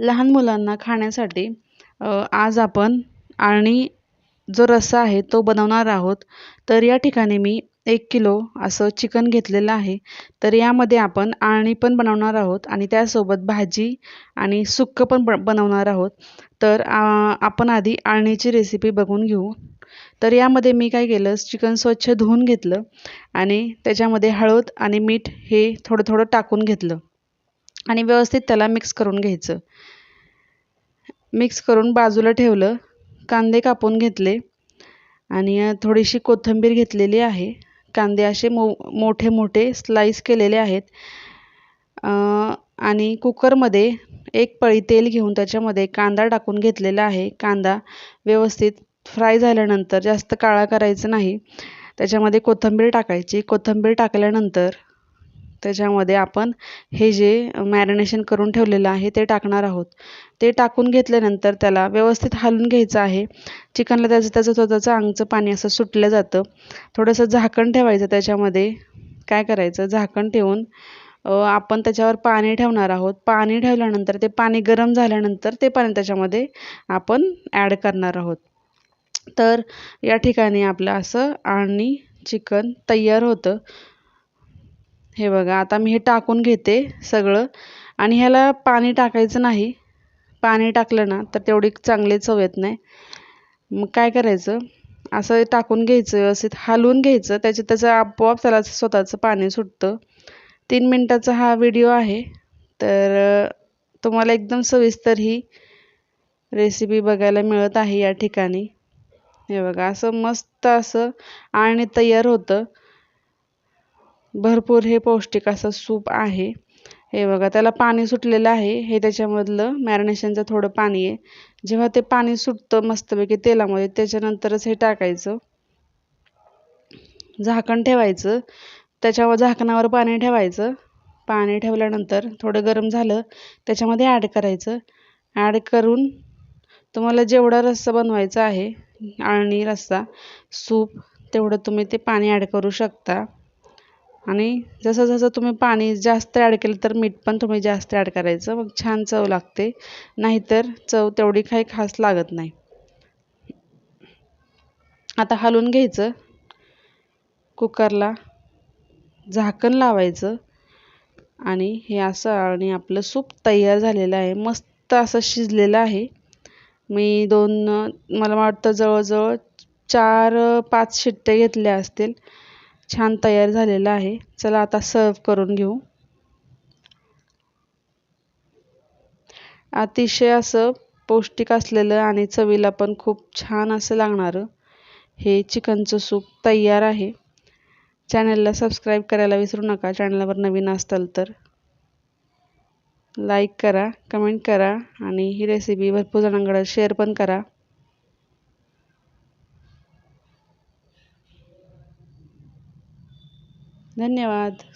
लहान मुलांना खाण्यासाठी आज आपण आळणी जो रस्सा आहे तो बनवणार आहोत. तर या ठिकाणी मी एक किलो असं चिकन घेतलेलं आहे. तर यामध्ये आपण आळणी पण बनवणार आहोत आणि त्यासोबत भाजी आणि सुक्कं पण ब बनवणार आहोत. तर आपण आधी आळणीची रेसिपी बघून घेऊ. तर यामध्ये मी काय केलं चिकन स्वच्छ धुवून घेतलं आणि त्याच्यामध्ये हळद आणि मीठ हे थोडं थोडं टाकून घेतलं. आणि व्यवस्थित त्याला मिक्स करून घ्यायचं. मिक्स करून बाजूला ठेवलं कांदे कापून घेतले आणि थोडीशी कोथिंबीर घेतलेली आहे. कांदे असे मो मोठे मोठे स्लाईस केलेले आहेत. आणि कुकरमध्ये एक पळी तेल घेऊन त्याच्यामध्ये कांदा टाकून घेतलेला आहे. कांदा व्यवस्थित फ्राय झाल्यानंतर जास्त काळा करायचं नाही. त्याच्यामध्ये कोथिंबीर टाकायची. कोथिंबीर टाकल्यानंतर त्याच्यामध्ये आपण हे जे मॅरिनेशन करून ठेवलेलं आहे ते टाकणार आहोत. ते टाकून घेतल्यानंतर त्याला व्यवस्थित हलून घ्यायचं आहे. चिकनला त्याचं त्याचं स्वतःचं अंगचं पाणी असं सुटलं जातं. थोडंसं झाकण ठेवायचं त्याच्यामध्ये. काय करायचं? झाकण ठेवून आपण त्याच्यावर पाणी ठेवणार आहोत. पाणी ठेवल्यानंतर ते पाणी गरम झाल्यानंतर ते पाणी त्याच्यामध्ये आपण ॲड करणार आहोत. तर या ठिकाणी आपलं असं आणि चिकन तयार होतं. हे बघा आता मी हे टाकून घेते सगळं. आणि ह्याला पाणी टाकायचं नाही. पाणी टाकलं ना तर तेवढी चांगली चव येत नाही. मग काय करायचं? असं टाकून घ्यायचं व्यवस्थित हलवून घ्यायचं. त्याचे त्याचं आपोआप त्याला स्वतःचं पाणी सुटतं. तीन मिनटाचा हा व्हिडिओ आहे. तर तुम्हाला एकदम सविस्तर ही रेसिपी बघायला मिळत आहे या ठिकाणी. हे बघा असं मस्त असं आणि तयार होतं. भरपूर हे पौष्टिक असं सूप आहे. हे बघा त्याला पाणी सुटलेलं आहे. हे त्याच्यामधलं मॅरिनेशनचं थोडं पाणी आहे. जेव्हा ते पाणी सुटतं मस्तपैकी तेलामध्ये त्याच्यानंतरच हे टाकायचं. झाकण ठेवायचं. त्याच्यावर झाकणावर पाणी ठेवायचं. पाणी ठेवल्यानंतर थोडं गरम झालं त्याच्यामध्ये ॲड करायचं. ॲड करून तुम्हाला जेवढा रस्सा बनवायचा आहे आळणी रस्सा सूप तेवढं तुम्ही ते पाणी ॲड करू शकता. आणि जसं जसं तुम्ही पाणी जास्त ॲड केलं तर मीठ पण तुम्ही जास्त ॲड करायचं. मग छान चव लागते. नाहीतर चव तेवढी काही खास लागत नाही. आता हलवून घ्यायचं. कुकरला झाकण लावायचं. आणि हे असं आणि आपलं सूप तयार झालेलं आहे. मस्त असं शिजलेलं आहे. मी दोन मला वाटतं जवळजवळ चार पाच शिट्टे घेतल्या असतील. छान तयार झालेला आहे. चला आता सर्व करून घेऊ. अतिशय असं पौष्टिक असलेलं आणि चवीला पण खूप छान असं लागणारं हे चिकनचं सूप तयार आहे. चॅनलला सबस्क्राईब करायला विसरू नका. चॅनलवर नवीन असताल तर लाईक करा कमेंट करा आणि ही रेसिपी भरपूर जणांकडे शेअर पण करा. धन्यवाद.